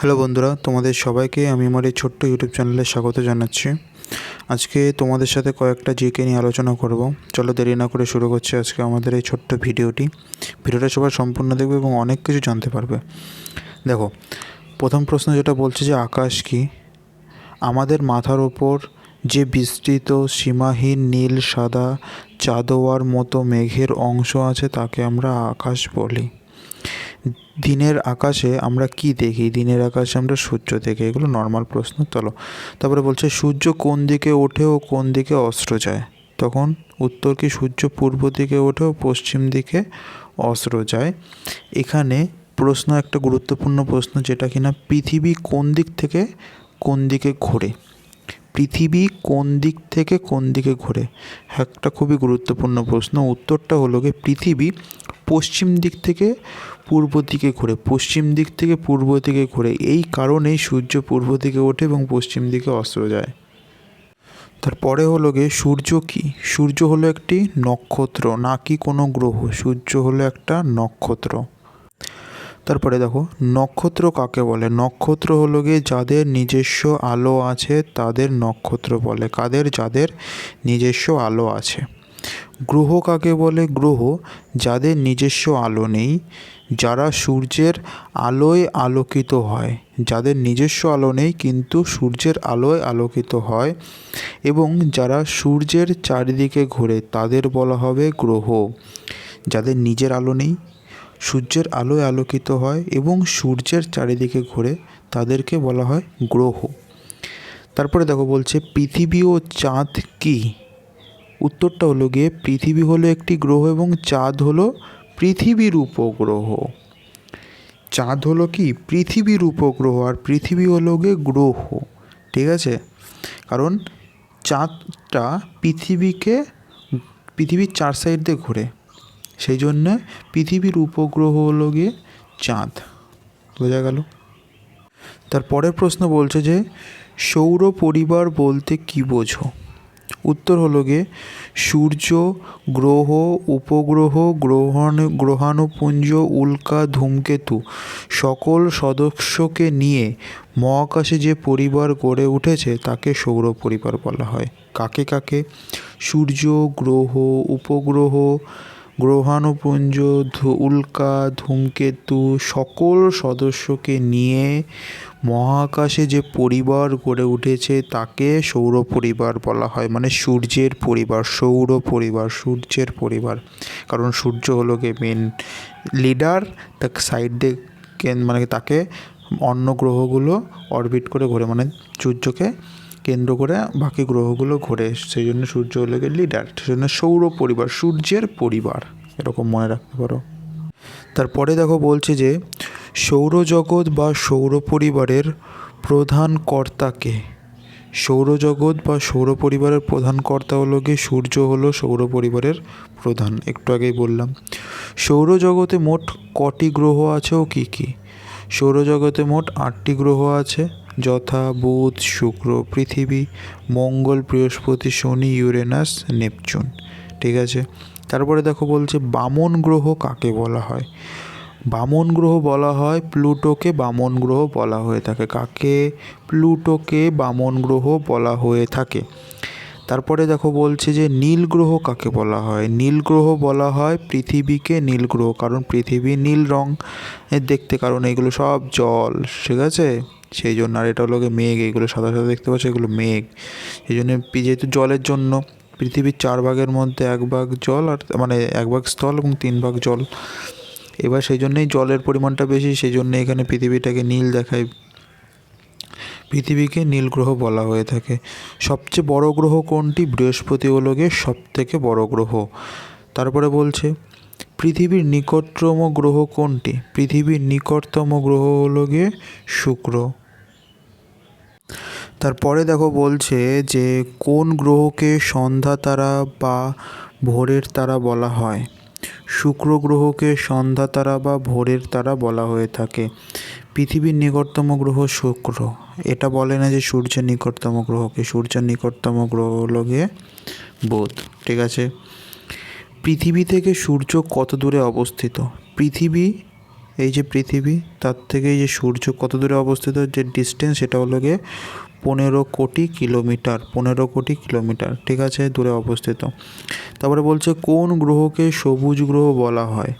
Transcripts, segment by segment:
Hello বন্ধুরা, তোমাদের সবাইকে আমি আমার এই ছোট্ট ইউটিউব চ্যানেলে স্বাগত জানাচ্ছি। আজকে তোমাদের সাথে কয়েকটা জিকে নিয়ে আলোচনা করব। চলো দেরি না করে শুরু করছি আজকে আমাদের এই ছোট্ট ভিডিওটি। ভিডিওটা সবাই সম্পূর্ণ দেখবে এবং অনেক কিছু জানতে পারবে। দেখো, প্রথম প্রশ্ন যেটা বলছে যে আকাশ কি? আমাদের মাথার ওপর যে বিস্তৃত সীমাহীন নীল সাদা চাঁদোয়ার মতো মেঘের অংশ আছে তাকে আমরা আকাশ বলি। দিনের আকাশে আমরা কি দেখি? দিনের আকাশে আমরা সূর্য দেখি। এগুলো নর্মাল প্রশ্ন। চলো। তারপরে বলছে, সূর্য কোন দিকে ওঠে ও কোন দিকে অস্ত্র যায়? তখন উত্তর কি সূর্য পূর্ব দিকে ওঠে ও পশ্চিম দিকে অস্ত্র যায়? এখানে প্রশ্ন একটা গুরুত্বপূর্ণ প্রশ্ন, যেটা কিনা পৃথিবী কোন দিক থেকে কোন দিকে ঘোরে? পৃথিবী কোন দিক থেকে কোন দিকে ঘোরে? একটা খুবই গুরুত্বপূর্ণ প্রশ্ন। উত্তরটা হলো গিয়ে পৃথিবী পশ্চিম দিক থেকে পূর্ব দিকে ঘোরে, পশ্চিম দিক থেকে পূর্ব দিকে ঘোরে, এই কারণেই সূর্য পূর্ব দিকে ওঠে এবং পশ্চিম দিকে অস্ত্র যায়। তারপরে হলো গিয়ে সূর্য কি? সূর্য হলো একটি নক্ষত্র, না কি কোনো গ্রহ, সূর্য হলো একটা নক্ষত্র। তারপরে দেখো, নক্ষত্র কাকে বলে? নক্ষত্র হলো গিয়ে যাদের নিজস্ব আলো আছে, তাদের নক্ষত্র বলে। কাদের? যাদের নিজস্ব আলো আছে। গ্রহ কাকে বলে? গ্রহ যাদের নিজস্ব আলো নেই, যারা সূর্যের আলোয় আলোকিত হয়। যাদের নিজস্ব আলো নেই, কিন্তু সূর্যের আলোয় আলোকিত হয় এবং যারা সূর্যের চারিদিকে ঘোরে, তাদের বলা হবে গ্রহ। যাদের নিজের আলো নেই, সূর্যের আলোয় আলোকিত হয় এবং সূর্যের চারিদিকে ঘোরে, তাদেরকে বলা হয় গ্রহ। তারপরে দেখো বলছে, পৃথিবী ও চাঁদ কী? উত্তরটা হলো গিয়ে পৃথিবী হলো একটি গ্রহ এবং চাঁদ হলো পৃথিবীর উপগ্রহ। চাঁদ হলো কি? পৃথিবীর উপগ্রহ আর পৃথিবী হলো গিয়ে গ্রহ, ঠিক আছে? কারণ চাঁদটা পৃথিবীকে, পৃথিবীর চার সাইড দিয়ে ঘোরে, সেই জন্যে পৃথিবীর উপগ্রহ হলো গিয়ে চাঁদ, বোঝা গেল? তার পরের প্রশ্ন বলছে যে, সৌর পরিবার বলতে কী বোঝো? উত্তর হলো গিয়ে সূর্য, গ্রহ, উপগ্রহ, গ্রহণ, গ্রহাণুপুঞ্জ, উল্কা, ধূমকেতু। সকল সদস্যকে নিয়ে মহাকাশে যে পরিবার গড়ে উঠেছে, তাকে সৌর পরিবার বলা হয়। কাকে কাকে? সূর্য, গ্রহ, উপগ্রহ গ্রহাণুপুঞ্জ উল্কা ধূমকেতু সকল সদস্যকে নিয়ে মহাকাশে যে পরিবার গড়ে উঠেছে তাকে সৌর পরিবার বলা হয়। মানে সূর্যের পরিবার, সৌর পরিবার, সূর্যের পরিবার। কারণ সূর্য হলো গিয়ে মেন লিডার তাকে সাইড মানে তাকে অন্য গ্রহগুলো অরবিট করে ঘোরে। মানে সূর্যকে কেন্দ্র করে বাকি গ্রহগুলো ঘোরে সেই জন্য সূর্য হলো লিডার সেই জন্য সৌর পরিবার, সূর্যের পরিবার, এরকম মনে রাখতে পারো। তারপরে দেখো বলছে যে, সৌরজগৎ বা সৌর পরিবারের প্রধান কর্তাকে সৌরজগৎ বা সৌর পরিবারের প্রধান কর্তা হলো গিয়ে সূর্য হলো সৌর পরিবারের প্রধান, একটু আগেই বললাম। সৌরজগতে মোট কটি গ্রহ আছে ও কী কী? সৌরজগতে মোট আটটি গ্রহ আছে। যথা বুধ শুক্র পৃথিবী, মঙ্গল বৃহস্পতি, শনি, ইউরেনাস, নেপচুন। ঠিক আছে? তারপরে দেখো বলছে, বামন গ্রহ কাকে বলা হয়? বামন গ্রহ বলা হয় প্লুটোকে, বামন গ্রহ বলা হয়ে থাকে। কাকে? প্লুটোকে বামন গ্রহ বলা হয়ে থাকে। তারপরে দেখো বলছে যে, নীল গ্রহ কাকে বলা হয়? নীল গ্রহ বলা হয় পৃথিবীকে নীল গ্রহ, কারণ পৃথিবী নীল রং দেখতে, কারণ এগুলো সব জল। ঠিক আছে? সেই জন্য আর এটা হলো মেঘ, এগুলো সাদা সাদা দেখতে পাচ্ছ, এগুলো মেঘ। সেই জন্য যেহেতু জলের জন্য পৃথিবীর চার ভাগের মধ্যে এক ভাগ জল আর মানে এক ভাগ স্থল এবং তিন ভাগ জল। এবার সেই জন্যই জলের পরিমাণটা বেশি, সেই জন্য এখানে পৃথিবীটাকে নীল দেখায়। পৃথিবীকে নীল গ্রহ বলা হয়ে থাকে। সবচেয়ে বড় গ্রহ কোনটি? বৃহস্পতি হলো গিয়ে সব থেকে বড় গ্রহ। তারপরে বলছে, পৃথিবীর নিকটতম গ্রহ কোনটি? পৃথিবীর নিকটতম গ্রহ হলো গিয়ে শুক্র। তারপরে দেখো বলছে যে, কোন গ্রহকে সন্ধ্যা তারা বা ভোরের তারা বলা হয়? শুক্র গ্রহকে সন্ধ্যা তারা বা ভোরের তারা বলা হয়ে থাকে। পৃথিবীর নিকটতম গ্রহ শুক্র। এটা বলে না যে সূর্যের নিকটতম গ্রহকে, সূর্যের নিকটতম গ্রহ হলো গিয়ে বুধ, ঠিক আছে? পৃথিবী থেকে সূর্য কত দূরে অবস্থিত? পৃথিবী এই যে পৃথিবী, তার থেকে এই যে সূর্য কত দূরে অবস্থিত, যে ডিস্টেন্স সেটা হলো গিয়ে পনেরো কোটি কিলোমিটার, পনেরো কোটি কিলোমিটার, ঠিক আছে, দূরে অবস্থিত। তারপরে বলছে, কোন গ্রহকে সবুজ গ্রহ বলা হয়?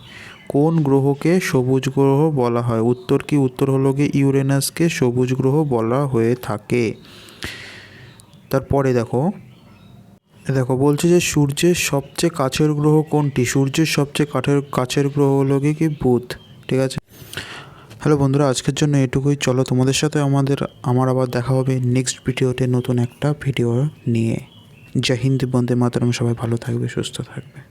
কোন গ্রহকে সবুজ গ্রহ বলা হয়? উত্তর কি? উত্তর হলো গিয়ে ইউরেনাসকে সবুজ গ্রহ বলা হয়ে থাকে। তারপরে দেখো দেখো, বলছে যে সূর্যের সবচেয়ে কাছের গ্রহ কোনটি? সূর্যের সবচেয়ে কাঠের, কাছের গ্রহ হলো কি? বুধ। ঠিক আছে? হ্যালো বন্ধুরা, আজকের জন্য এটুকুই। চলো তোমাদের সাথে আমাদের, আমার আবার দেখা হবে নেক্সট ভিডিওতে নতুন একটা ভিডিও নিয়ে। যা হিন্দ, বন্দে মাতরম, সবাই ভালো থাকবে, সুস্থ থাকবে।